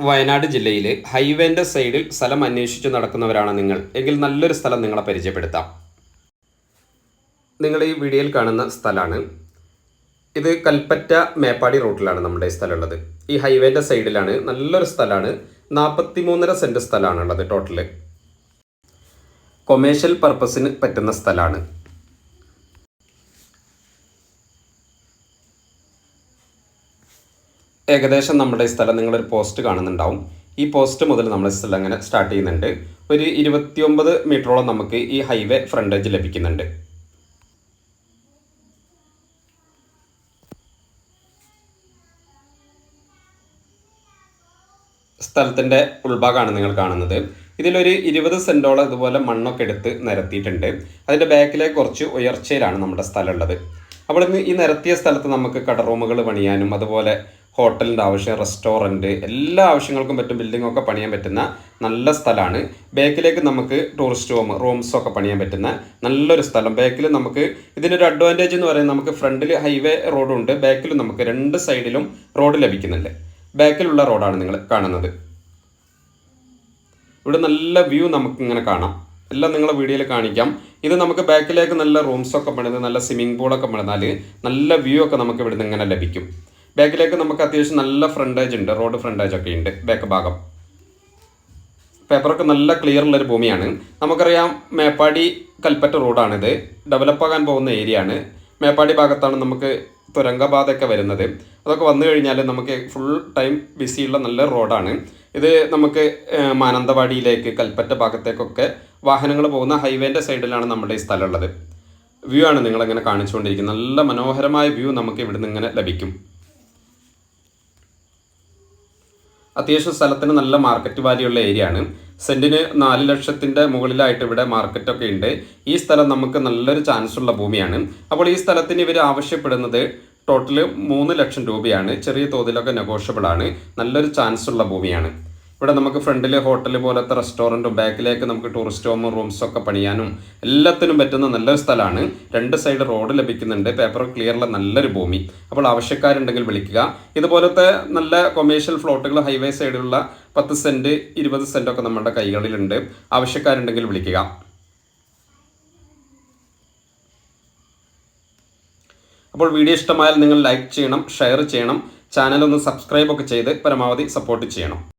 വയനാട് ജില്ലയിൽ ഹൈവേന്റെ സൈഡിൽ സ്ഥലം അന്വേഷിച്ച് നടക്കുന്നവരാണ് നിങ്ങൾ. എങ്കിൽ നല്ലൊരു സ്ഥലം നിങ്ങളെ പരിചയപ്പെടുത്താം. നിങ്ങൾ ഈ വീഡിയോയിൽ കാണുന്ന സ്ഥലമാണ്. ഇത് കൽപ്പറ്റ മേപ്പാടി റൂട്ടിലാണ് നമ്മുടെ ഈ സ്ഥലം ഉള്ളത് ഈ ഹൈവേന്റെ സൈഡിലാണ് നല്ലൊരു സ്ഥലമാണ്. നാൽപ്പത്തി മൂന്നര സെന്റ് സ്ഥലമാണുള്ളത് ടോട്ടൽ. കൊമേഴ്ഷ്യൽ പർപ്പസിന് പറ്റുന്ന സ്ഥലമാണ്. ഏകദേശം നമ്മുടെ ഈ സ്ഥലം നിങ്ങളൊരു പോസ്റ്റ് കാണുന്നുണ്ടാവും. ഈ പോസ്റ്റ് മുതൽ നമ്മുടെ സ്ഥലം അങ്ങനെ സ്റ്റാർട്ട് ചെയ്യുന്നുണ്ട്. ഒരു ഇരുപത്തിയൊമ്പത് മീറ്ററോളം നമുക്ക് ഈ ഹൈവേ ഫ്രണ്ടേജ് ലഭിക്കുന്നുണ്ട്. സ്ഥലത്തിന്റെ ഉൾഭാഗമാണ് നിങ്ങൾ കാണുന്നത്. ഇതിലൊരു ഇരുപത് സെന്റോളം ഇതുപോലെ മണ്ണൊക്കെ എടുത്ത് നിരത്തിയിട്ടുണ്ട്. അതിന്റെ ബാക്കിലേക്ക് കുറച്ച് ഉയർച്ചയിലാണ് നമ്മുടെ സ്ഥലം ഉള്ളത്. അപ്പോൾ ഈ നിരത്തിയ സ്ഥലത്ത് നമുക്ക് കട റൂമുകൾ പണിയാനും അതുപോലെ ഹോട്ടലിന്റെ ആവശ്യം റെസ്റ്റോറന്റ് എല്ലാ ആവശ്യങ്ങൾക്കും പറ്റും ബിൽഡിങ്ങൊക്കെ പണിയാൻ പറ്റുന്ന നല്ല സ്ഥലമാണ് ബാക്കിലേക്ക് നമുക്ക് ടൂറിസ്റ്റ് ഹോം റൂംസൊക്കെ പണിയാൻ പറ്റുന്ന നല്ലൊരു സ്ഥലം. ബാക്കിൽ നമുക്ക് ഇതിനൊരു അഡ്വാന്റേജ് എന്ന് പറയുന്നത് നമുക്ക് ഫ്രണ്ടിൽ ഹൈവേ റോഡുണ്ട് ബാക്കിൽ നമുക്ക് രണ്ട് സൈഡിലും റോഡ് ലഭിക്കുന്നുണ്ട്. ബാക്കിലുള്ള റോഡാണ് നിങ്ങൾ കാണുന്നത്. ഇവിടെ നല്ല വ്യൂ നമുക്ക് ഇങ്ങനെ കാണാം. എല്ലാം നിങ്ങളെ വീഡിയോയിൽ കാണിക്കാം. ഇത് നമുക്ക് ബാക്കിലേക്ക് നല്ല റൂംസൊക്കെ പണിത് നല്ല സ്വിമ്മിംഗ് പൂളൊക്കെ പണിതാൽ നല്ല വ്യൂ ഒക്കെ നമുക്ക് ഇവിടുന്ന് ഇങ്ങനെ ലഭിക്കും. ബാക്കിലേക്ക് നമുക്ക് അത്യാവശ്യം നല്ല ഫ്രണ്ടേജ് ഉണ്ട് റോഡ് ഫ്രണ്ടേജ് ഒക്കെ ഉണ്ട് ബാക്ക് ഭാഗം. പേപ്പറൊക്കെ നല്ല ക്ലിയർ ഉള്ളൊരു ഭൂമിയാണ്. നമുക്കറിയാം മേപ്പാടി കൽപ്പറ്റ റോഡാണിത്. ഡെവലപ്പ് ആകാൻ പോകുന്ന ഏരിയ ആണ്. മേപ്പാടി ഭാഗത്താണ് നമുക്ക് തുരങ്കപാതയൊക്കെ വരുന്നത്. അതൊക്കെ വന്നു കഴിഞ്ഞാൽ നമുക്ക് ഫുൾ ടൈം ബിസിയുള്ള നല്ല റോഡാണ്. ഇത് നമുക്ക് മാനന്തവാടിയിലേക്ക് കൽപ്പറ്റ ഭാഗത്തേക്കൊക്കെ വാഹനങ്ങൾ പോകുന്ന ഹൈവേന്റെ സൈഡിലാണ് നമ്മുടെ ഈ സ്ഥലമുള്ളത് വ്യൂ ആണ് നിങ്ങളിങ്ങനെ കാണിച്ചുകൊണ്ടിരിക്കുന്നത്. നല്ല മനോഹരമായ വ്യൂ നമുക്ക് ഇവിടുന്ന് ഇങ്ങനെ ലഭിക്കും. അത്യാവശ്യം സ്ഥലത്തിന് നല്ല മാർക്കറ്റ് വാല്യൂ ഉള്ള ഏരിയ ആണ്. സെന്റിന് നാല് ലക്ഷത്തിന്റെ മുകളിലായിട്ട് ഇവിടെ മാർക്കറ്റൊക്കെ ഉണ്ട്. ഈ സ്ഥലം നമുക്ക് നല്ലൊരു ചാൻസ് ഉള്ള ഭൂമിയാണ്. അപ്പോൾ ഈ സ്ഥലത്തിന് ഇവർ ആവശ്യപ്പെടുന്നത് ടോട്ടൽ മൂന്ന് ലക്ഷം രൂപയാണ്. ചെറിയ തോതിലൊക്കെ നെഗോഷ്യബിൾ ആണ്. നല്ലൊരു ചാൻസ് ഉള്ള ഭൂമിയാണ്. ഇവിടെ നമുക്ക് ഫ്രണ്ടിൽ ഹോട്ടൽ പോലത്തെ റെസ്റ്റോറന്റും ബാക്കിലേക്ക് നമുക്ക് ടൂറിസ്റ്റ് ഹോമും റൂംസും ഒക്കെ പണിയാനും എല്ലാത്തിനും പറ്റുന്ന നല്ലൊരു സ്ഥലമാണ്. രണ്ട് സൈഡ് റോഡ് ലഭിക്കുന്നുണ്ട്. പേപ്പർ ക്ലിയറുള്ള നല്ലൊരു ഭൂമി. അപ്പോൾ ആവശ്യക്കാരുണ്ടെങ്കിൽ വിളിക്കുക. ഇതുപോലത്തെ നല്ല കൊമേഴ്ഷ്യൽ ഫ്ലോട്ടുകൾ ഹൈവേ സൈഡിലുള്ള പത്ത് സെന്റ് ഇരുപത് സെന്റ് ഒക്കെ നമ്മുടെ കൈകളിലുണ്ട്. ആവശ്യക്കാരുണ്ടെങ്കിൽ വിളിക്കുക. അപ്പോൾ വീഡിയോ ഇഷ്ടമായാൽ നിങ്ങൾ ലൈക്ക് ചെയ്യണം ഷെയർ ചെയ്യണം. ചാനൽ ഒന്ന് സബ്സ്ക്രൈബ് ഒക്കെ ചെയ്ത് പരമാവധി സപ്പോർട്ട് ചെയ്യണം.